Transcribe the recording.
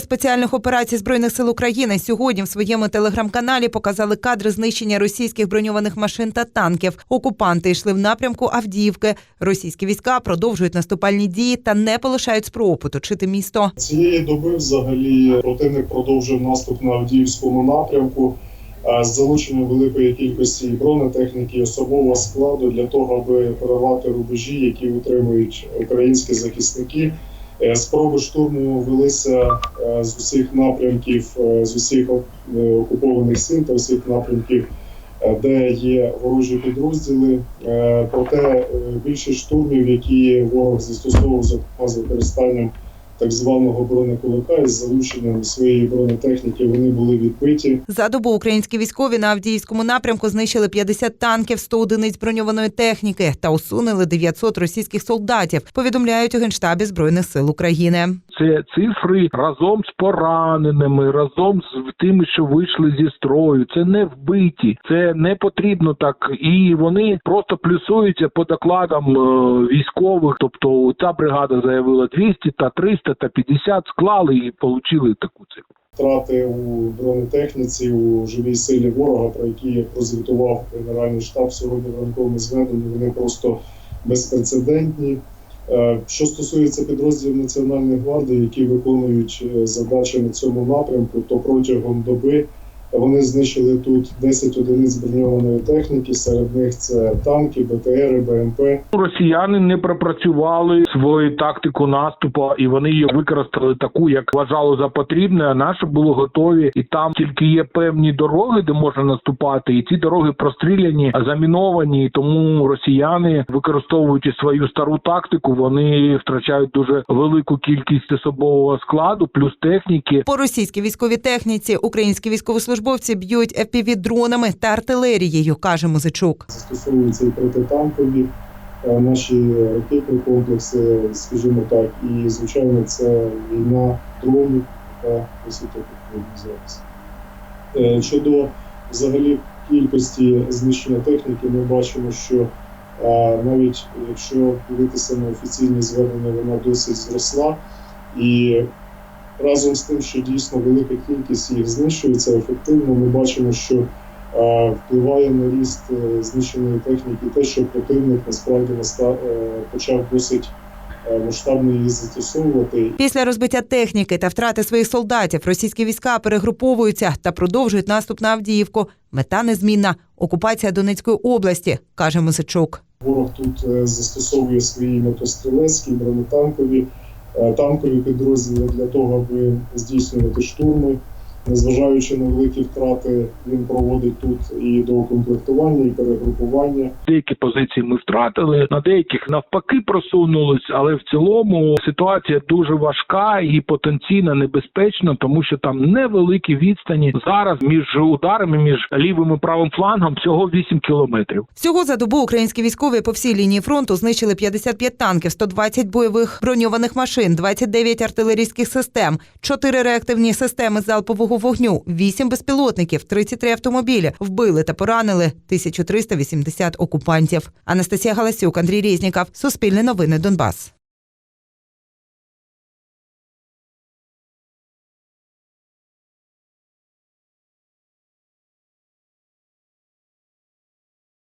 спеціальних операцій збройних сил України сьогодні в своєму телеграм-каналі показали кадри знищення російських броньованих машин та танків. Окупанти йшли в напрямку Авдіївки. Російські війська продовжують наступальні дії та не полишають спробу поточити місто. Цієї доби взагалі противник продовжив наступ на Авдіївському напрямку з залученням великої кількості бронетехніки і особового складу для того, аби перервати рубежі, які утримують українські захисники. Е, Спроби штурму велися е, з усіх напрямків, е, з усіх окупованих сил та усіх напрямків, де є ворожі підрозділи. Проте більшість штурмів, які ворог застосовував за використанням так званого бронекулака із залученням своєї бронетехніки, вони були відбиті. За добу українські військові на Авдіївському напрямку знищили 50 танків, 100 одиниць броньованої техніки та усунули 900 російських солдатів. Повідомляють у генштабі збройних сил України. Це цифри разом з пораненими, разом з тими, що вийшли зі строю. Це не вбиті, це не потрібно так. І вони просто плюсуються по докладам е, військових. Тобто ця бригада заявила 200, та 300, та 50 склали і отримали таку цифру. Втрати у бронетехніці у живій силі ворога, про які прозвітував Генеральний штаб сьогодні в ранковому зведенні, вони просто безпрецедентні. Е, Що стосується підрозділів Національної гвардії, які виконують е, задачі на цьому напрямку, то протягом доби вони знищили тут 10 одиниць броньованої техніки. Серед них це танки, БТРи, БМП. Росіяни не пропрацювали свою тактику наступу, і вони її використали таку, як вважало за потрібне. А наші були готові, і там тільки є певні дороги, де можна наступати, і ці дороги простріляні, заміновані. Тому росіяни, використовуючи свою стару тактику, вони втрачають дуже велику кількість особового складу, плюс техніки. По російській військовій техніці українські військовослужбовці б'ють fpv дронами та артилерією, каже Музичук. застосовуються і протитанкові е, наші ракетні комплекси, скажімо так, і звичайно, це війна дронів, ефективна зараз. Е, Щодо взагалі кількості знищення техніки, ми бачимо, що е, навіть якщо дивитися на офіційні звернення, вона досить зросла. І разом з тим, що дійсно велика кількість їх знищується ефективно, ми бачимо, що е, впливає на ріст е, знищеної техніки те, що противник насправді е, почав досить масштабно її застосовувати. Після розбиття техніки та втрати своїх солдатів російські війська перегруповуються та продовжують наступ на Авдіївку. Мета незмінна окупація Донецької області, каже Музичук. Ворог тут застосовує свої мотострілецькі, бронетанкові, танкові підрозділи для того, аби здійснювати штурми. Незважаючи на великі втрати, він проводить тут і доукомплектування, і перегрупування. Деякі позиції ми втратили, на деяких навпаки просунулись, але в цілому ситуація дуже важка і потенційно небезпечна, тому що там невеликі відстані зараз між ударами, між лівим і правим флангом всього 8 кілометрів. Всього за добу українські військові по всій лінії фронту знищили 55 танків, 120 бойових броньованих машин, 29 артилерійських систем, 4 реактивні системи залпового вогню, 8 безпілотників, 33 автомобілі. Вбили та поранили 1380 окупантів. Анастасія Галасюк, Андрій Різніков, Суспільне новини Донбас.